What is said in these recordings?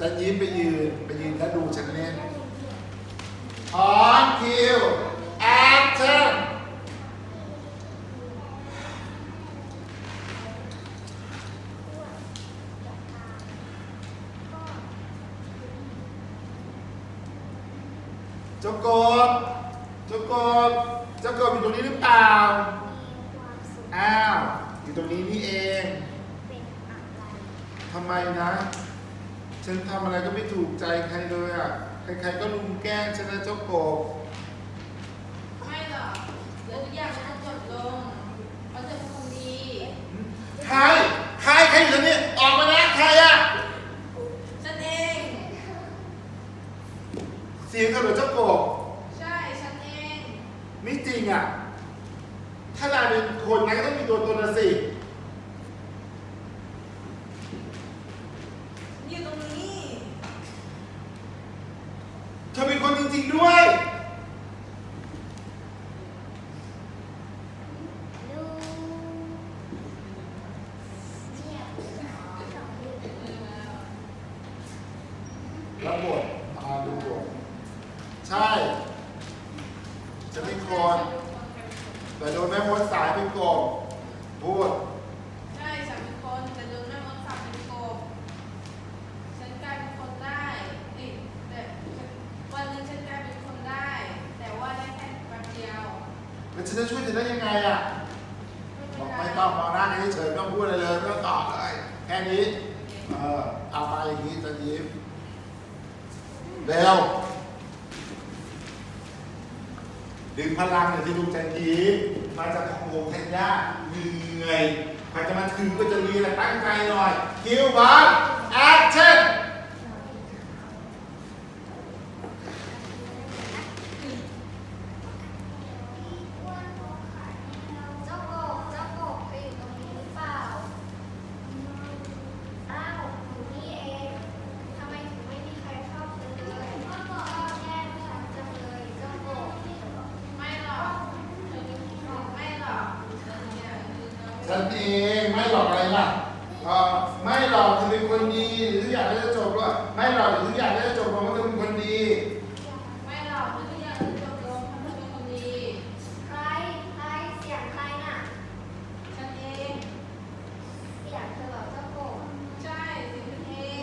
จะยิ้มไปยืน ไปยืนแล้วดูฉันเล่นออนคิวแอคชั่นเจ้ากบเจ้ากบเจ้ากบอยู่ตรงนี้หรือเปล่า อ้าว อยู่ตรงนี้นี่เอง ทำไมนะ ฉันทำอะไรก็ไม่ถูกใจใครเลยอะ ใครๆก็ลุมแกล้งฉันนะเจ้ากบไม่หรอกเดี๋ยวทุกอย่างมันจะจบลงเขาจะเป็นคนดีใคร ใคร ใครอยู่ตรงนี้ออกมานะใครอะ ฉันเอง เสียงกันเหรอเจ้ากบ ใช่ฉันเอง ไม่จริงอะ ถ้านายเป็นคนนายก็ต้องมีตัวตนนะสิ อยู่ตรงนี้ เธอเป็นคน จริงด้วยแล้วบทอาดูบทใช่ จะเป็นคนแต่โดนแม่มดสายเป็นกบพูด ใช่ฉันเป็นคนแต่โดนแม่มดสับเป็นกบฉันกลายเป็นคนได้นี่แต่วันหนึงฉันกลายเป็นคนได้ แต่ว่าได้แค่แป๊บเดียว แล้วฉันจะช่วยเธอได้ยังไงอะบอกไม่ต้องมองหน้ากันเฉยไม่ต้องพูดอะไรเลยไม่ต้องตอบเลยแค่นี้เออเอาไปอย่างนี้จะยิ้มเร็วดึงพลังหน่ยที่ลุงจันทีมาจากของวงธัญญาเหนื่อยใครจะมาถึงก็จะมีแหละตั้งใจหน่อยคิวบอลแอคชั่น เจ้าโกบเจ้าโกบไปอยู่ตรงนี้หรือเปล่า อ้าวอยู่นี่เอง ทำไมถึงไม่มีใครชอบเธอเลยก็บอกว่าแย่ฉันจังเลยเจ้าโกบ ไม่หรอกเธอเป็นคนไม่หรอกฉันเนี่ยคือเธอ ฉันเองไม่หลอกอะไรล่ะไม่หลอกจะเป็นคนดีหรืออย่างก็จะจบแล้วไม่หลอกหรืออย่างก็จะจบเพราะว่าเธอเป็นคนดี ไม่หรอกทุกอย่างจะจบลงเพราะเธอเป็นคนดี ใคร ใคร เสียงใครน่ะ ฉันเอง เสียงเธอเหรอเจ้าโกบ ใช่สิฉันเอง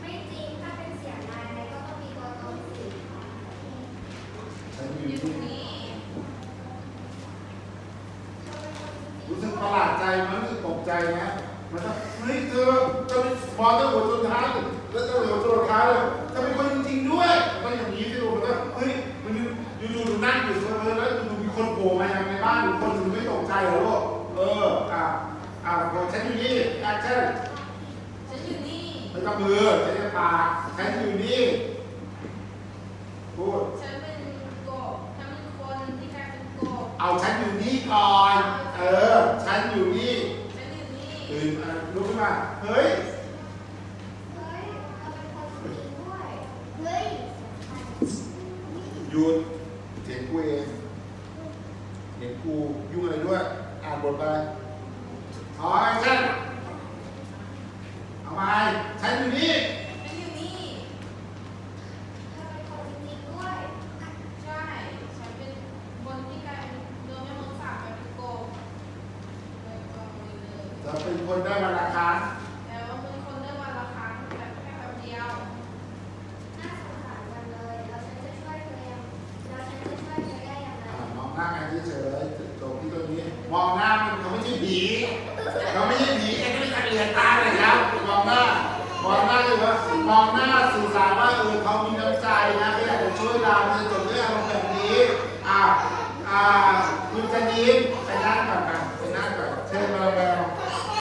ไม่จริง ถ้าเป็นเสียงนายนายก็ต้องมีตัวตนสิ ฉันอ อยู่ ยู่ตรงนี้ เธอเป็นคนจ ริงรู้สึกๆประหลาดใจมันรู้สึกตกใจนะมันก็เฮ้ยเธอจะไปมองตั้งหัวจนท้ายแล้วจะหัวจนท้ายเลยเธอเป็นคนจริงๆด้วยมันอย่างนี้สิลูกมันก็เฮ้ยมันอยู่อยู่ๆนั่งอยู่เฉยๆแล้วอยู่ๆมีคนโผล่มาในบ้านอยู่คนถึงไม่ตกใจเหรอลูกเอออะอะบอกฉันอยู่นี่แอคชั่นฉันอยู่นี่ไม่ต้องมือฉันจะปากฉันอยู่นี่พูด ฉันเป็นกบฉันเป็นคนที่กลายเป็นกบ เอาฉันอยู่นี่ก่อน เออ ฉันอยู่นี่ฉันอยู่นี่ตื่นมาลุกขึ้นมาเฮ้ยเฮ้ยเธอเป็นคนจริงๆด้วยเฮ้ยหยุดเสียงกูเองเสียงกูยุ่งอะไรด้วย อ่านบทไปขอแอคชั่นเอาไปฉันอยู่นี่ ฉันอยู่นี่ เธอเป็นคนจริงๆด้วย ใช่ ฉันเป็นคนที่กลายเป็นโดนแม่มดสาบไปเป็นกบเลยก็เลย เลยจะเป็นคนได้วันละครั้งแต่ว่าเป็นคนได้วันละครั้งแต่แค่แป๊บเดียว น่าสงสารจังเลยแล้วฉันจะช่วยเธอยังแล้วฉันจะช่วยเธอได้ยังไงอ่ามองหน้ากันเฉยๆจบที่ตัวนี้มองหน้ามันเขาไม่ใช่ผีเขาไม่ใช่ผีแกก็ไม่ทันเรียนตาเลยครับมองหน้ามองหน้าคือว่ามองหน้าสื่อสารว่าเออเขามีน้ำใจนะเขาอยากจะช่วยเราจะจบเรื่องอารมณ์แบบนี้อ่าอ่าคุณจะยิ้มไปนั่งก่อนกันไปนั่งก่อนเชิญมาแล้ว